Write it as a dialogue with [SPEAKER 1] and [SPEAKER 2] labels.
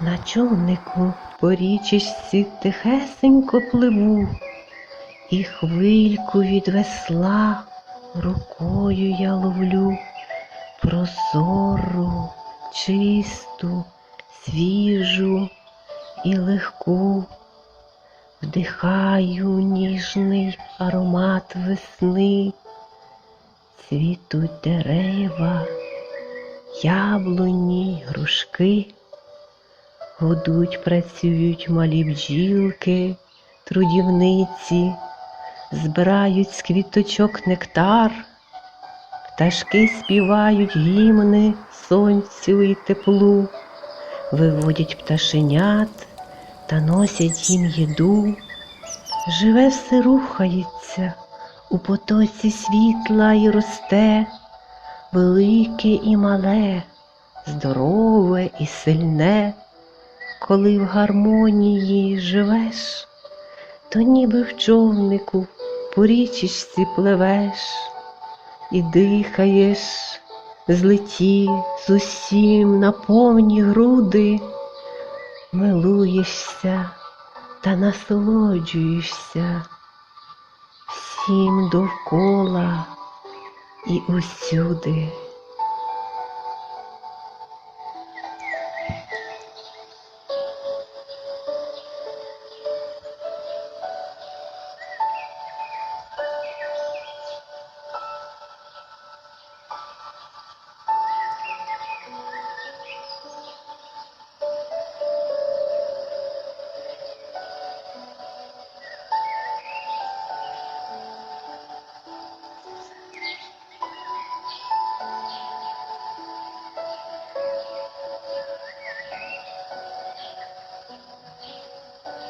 [SPEAKER 1] На човнику по річечці тихесенько пливу, і хвильку від весла рукою я ловлю прозору, чисту, свіжу і легку. Вдихаю ніжний аромат весни, цвітуть дерева, яблуні, грушки, гудуть, працюють малі бджілки, трудівниці, збирають з квіточок нектар, пташки співають гімни сонцю і теплу, виводять пташенят та носять їм їду. Живе все рухається, у потоці світла і росте, велике і мале, здорове і сильне, коли в гармонії живеш, то ніби в човнику по річечці пливеш і дихаєш, злеті з усім на повні груди милуєшся та насолоджуєшся всім довкола і усюди.